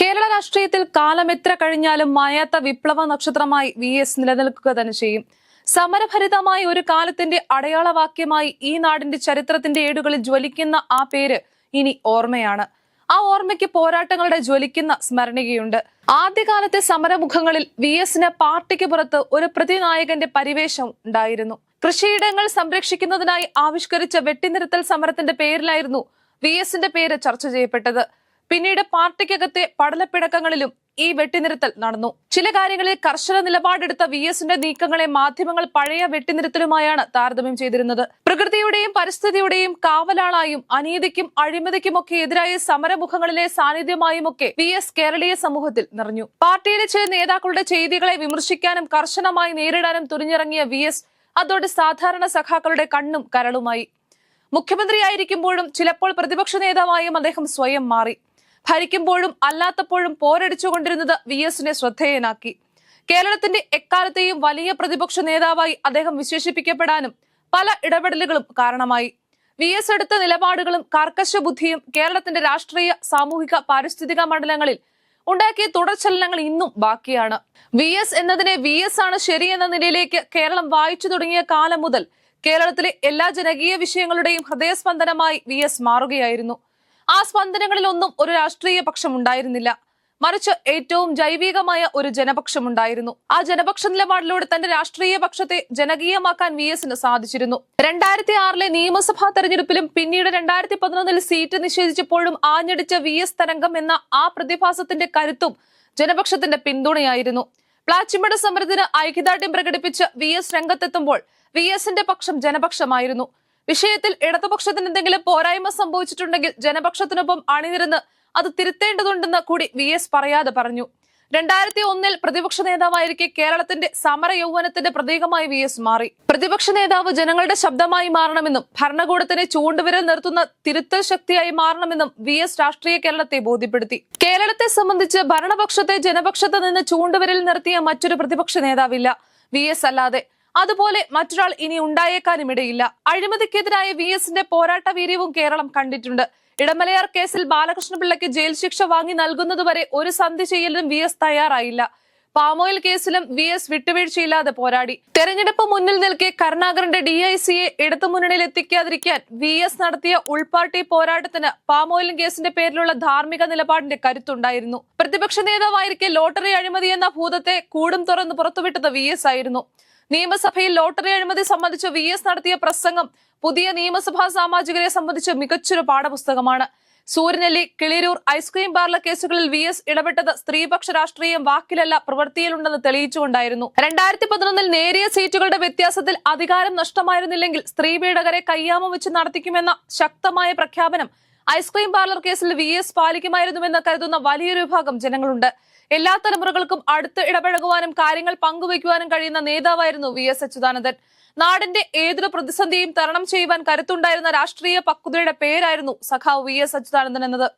കേരള രാഷ്ട്രീയത്തിൽ കാലം എത്ര കഴിഞ്ഞാലും മായാത്ത വിപ്ലവ നക്ഷത്രമായി വി എസ് നിലനിൽക്കുക തന്നെ ചെയ്യും. സമരഭരിതമായി ഒരു കാലത്തിന്റെ അടയാളവാക്യമായി ഈ നാടിന്റെ ചരിത്രത്തിന്റെ ഏടുകളിൽ ജ്വലിക്കുന്ന ആ പേര് ഇനി ഓർമ്മയാണ്. ആ ഓർമ്മയ്ക്ക് പോരാട്ടങ്ങളുടെ ജ്വലിക്കുന്ന സ്മരണികയുണ്ട് ആദ്യകാലത്തെ സമരമുഖങ്ങളിൽ വി എസിന് പാർട്ടിക്ക് പുറത്ത് ഒരു പ്രതിനായകന്റെ പരിവേഷം ഉണ്ടായിരുന്നു. കൃഷിയിടങ്ങൾ സംരക്ഷിക്കുന്നതിനായി ആവിഷ്കരിച്ച വെട്ടിനിരത്തൽ സമരത്തിന്റെ പേരിലായിരുന്നു വി എസിന്റെ പേര് ചർച്ച ചെയ്യപ്പെട്ടത്. പിന്നീട് പാർട്ടിക്കകത്തെ പടലപ്പിണക്കങ്ങളിലും ഈ വെട്ടിനിരുത്തൽ നടന്നു. ചില കാര്യങ്ങളിൽ കർശന നിലപാടെടുത്ത വി എസിന്റെ നീക്കങ്ങളെ മാധ്യമങ്ങൾ പഴയ വെട്ടിനിരുത്തലുമായാണ് താരതമ്യം ചെയ്തിരുന്നത്. പ്രകൃതിയുടെയും പരിസ്ഥിതിയുടെയും കാവലാളായും അനീതിക്കും അഴിമതിക്കുമൊക്കെ എതിരായ സമരമുഖങ്ങളിലെ സാന്നിധ്യമായുമൊക്കെ വി എസ് കേരളീയ സമൂഹത്തിൽ നിറഞ്ഞു. പാർട്ടിയിലെ ചില നേതാക്കളുടെ ചെയ്തികളെ വിമർശിക്കാനും കർശനമായി നേരിടാനും തുനിഞ്ഞിറങ്ങിയ വി എസ് അതോടെ സാധാരണ സഖാക്കളുടെ കണ്ണും കരളുമായി. മുഖ്യമന്ത്രിയായിരിക്കുമ്പോഴും ചിലപ്പോൾ പ്രതിപക്ഷ നേതാവായും അദ്ദേഹം സ്വയം മാറി. ഭരിക്കുമ്പോഴും അല്ലാത്തപ്പോഴും പോരടിച്ചുകൊണ്ടിരുന്നത് വി എസിനെ ശ്രദ്ധേയനാക്കി. കേരളത്തിന്റെ എക്കാലത്തെയും വലിയ പ്രതിപക്ഷ നേതാവായി അദ്ദേഹം വിശേഷിപ്പിക്കപ്പെടാനും പല ഇടപെടലുകളും കാരണമായി. വി എസ് എടുത്ത നിലപാടുകളും കർക്കശ ബുദ്ധിയും കേരളത്തിന്റെ രാഷ്ട്രീയ സാമൂഹിക പാരിസ്ഥിതിക മണ്ഡലങ്ങളിൽ ഉണ്ടാക്കിയ തുടർചലനങ്ങൾ ഇന്നും ബാക്കിയാണ്. വി എസ് എന്നതിനെ വി എസ് ആണ് ശരിയെന്ന നിലയിലേക്ക് കേരളം വായിച്ചു തുടങ്ങിയ കാലം മുതൽ കേരളത്തിലെ എല്ലാ ജനകീയ വിഷയങ്ങളുടെയും ഹൃദയസ്പന്ദനമായി വി എസ് മാറുകയായിരുന്നു. ആ സ്പന്ദനങ്ങളിലൊന്നും ഒരു രാഷ്ട്രീയ പക്ഷം ഉണ്ടായിരുന്നില്ല. മറിച്ച് ഏറ്റവും ജൈവികമായ ഒരു ജനപക്ഷം ഉണ്ടായിരുന്നു. ആ ജനപക്ഷ നിലപാടിലൂടെ തന്റെ രാഷ്ട്രീയ പക്ഷത്തെ ജനകീയമാക്കാൻ വി എസിന് സാധിച്ചിരുന്നു. രണ്ടായിരത്തി ആറിലെ നിയമസഭാ തെരഞ്ഞെടുപ്പിലും പിന്നീട് രണ്ടായിരത്തി പതിനൊന്നിൽ സീറ്റ് നിഷേധിച്ചപ്പോഴും ആഞ്ഞടിച്ച വി എസ് തരംഗം എന്ന ആ പ്രതിഭാസത്തിന്റെ കരുത്തും ജനപക്ഷത്തിന്റെ പിന്തുണയായിരുന്നു. പ്ലാച്ചിമട സമരത്തിന് ഐക്യദാർഢ്യം പ്രകടിപ്പിച്ച് വി എസ് രംഗത്തെത്തുമ്പോൾ വി എസിന്റെ പക്ഷം ജനപക്ഷമായിരുന്നു. വിഷയത്തിൽ ഇടതുപക്ഷത്തിന് എന്തെങ്കിലും പോരായ്മ സംഭവിച്ചിട്ടുണ്ടെങ്കിൽ ജനപക്ഷത്തിനൊപ്പം അണിനിരുന്ന് അത് തിരുത്തേണ്ടതുണ്ടെന്ന് കൂടി വി എസ് പറയാതെ പറഞ്ഞു. രണ്ടായിരത്തി ഒന്നിൽ പ്രതിപക്ഷ നേതാവായിരിക്കെ കേരളത്തിന്റെ സമര യൗവനത്തിന്റെ പ്രതീകമായി വി എസ് മാറി. പ്രതിപക്ഷ നേതാവ് ജനങ്ങളുടെ ശബ്ദമായി മാറണമെന്നും ഭരണകൂടത്തിനെ ചൂണ്ടുവിരൽ നിർത്തുന്ന തിരുത്തൽ ശക്തിയായി മാറണമെന്നും വി എസ് രാഷ്ട്രീയ കേരളത്തെ ബോധ്യപ്പെടുത്തി. കേരളത്തെ സംബന്ധിച്ച് ഭരണപക്ഷത്തെ ജനപക്ഷത്ത് നിന്ന് ചൂണ്ടുവിരൽ നിർത്തിയ മറ്റൊരു പ്രതിപക്ഷ നേതാവില്ല വി എസ് അല്ലാതെ. അതുപോലെ മറ്റൊരാൾ ഇനി ഉണ്ടായേക്കാനും ഇടയില്ല അഴിമതിക്കെതിരായ വി എസിന്റെ പോരാട്ട വീര്യവും കേരളം കണ്ടിട്ടുണ്ട്. ഇടമലയാർ കേസിൽ ബാലകൃഷ്ണപിള്ളയ്ക്ക് ജയിൽ ശിക്ഷ വാങ്ങി നൽകുന്നതുവരെ ഒരു സന്ധി ചെയ്യലിനും വി തയ്യാറായില്ല. പാമോയിൽ കേസിലും വി എസ് വിട്ടുവീഴ്ചയില്ലാതെ പോരാടി. തെരഞ്ഞെടുപ്പ് മുന്നിൽ നിൽക്കെ കരുണാകരന്റെ ഡി ഐ സിയെ എത്തിക്കാതിരിക്കാൻ വി എസ് നടത്തിയ ഉൾപാർട്ടി പോരാട്ടത്തിന് പാമോയിൽ കേസിന്റെ പേരിലുള്ള ധാർമ്മിക നിലപാടിന്റെ കരുത്തുണ്ടായിരുന്നു. പ്രതിപക്ഷ നേതാവായിരിക്കെ ലോട്ടറി അഴിമതി എന്ന ഭൂതത്തെ കൂടും തുറന്ന് പുറത്തുവിട്ടത് വി ആയിരുന്നു. നിയമസഭയിൽ ലോട്ടറി അഴിമതി സംബന്ധിച്ച് വി എസ് നടത്തിയ പ്രസംഗം പുതിയ നിയമസഭാ സാമാജികരെ സംബന്ധിച്ച് മികച്ചൊരു പാഠപുസ്തകമാണ്. Suryanelli Kiliroor ice cream parlour കേസുകളിൽ വി എസ് ഇടപെട്ടത് സ്ത്രീപക്ഷ രാഷ്ട്രീയം വാക്കിലല്ല പ്രവൃത്തിയിലുണ്ടെന്ന് തെളിയിച്ചുകൊണ്ടായിരുന്നു. രണ്ടായിരത്തി പതിനൊന്നിൽ നേരിയ സീറ്റുകളുടെ വ്യത്യാസത്തിൽ അധികാരം നഷ്ടമായിരുന്നില്ലെങ്കിൽ സ്ത്രീ പീഡകരെ കയ്യാമം വെച്ച് നടത്തിക്കുമെന്ന ശക്തമായ പ്രഖ്യാപനം ഐസ്ക്രീം പാർലർ കേസിൽ വി എസ് പാലിക്കുമായിരുന്നുവെന്ന് കരുതുന്ന വലിയൊരു വിഭാഗം ജനങ്ങളുണ്ട്. എല്ലാ തലമുറകൾക്കും അടുത്ത് ഇടപഴകുവാനും കാര്യങ്ങൾ പങ്കുവയ്ക്കുവാനും കഴിയുന്ന നേതാവായിരുന്നു വി എസ് അച്യുതാനന്ദൻ. നാടിന്റെ ഏതൊരു പ്രതിസന്ധിയും തരണം ചെയ്യുവാൻ കരുത്തുണ്ടായിരുന്ന രാഷ്ട്രീയ പക്വതയുടെ പേരായിരുന്നു സഖാവ് വി എസ് അച്യുതാനന്ദൻ എന്നത്.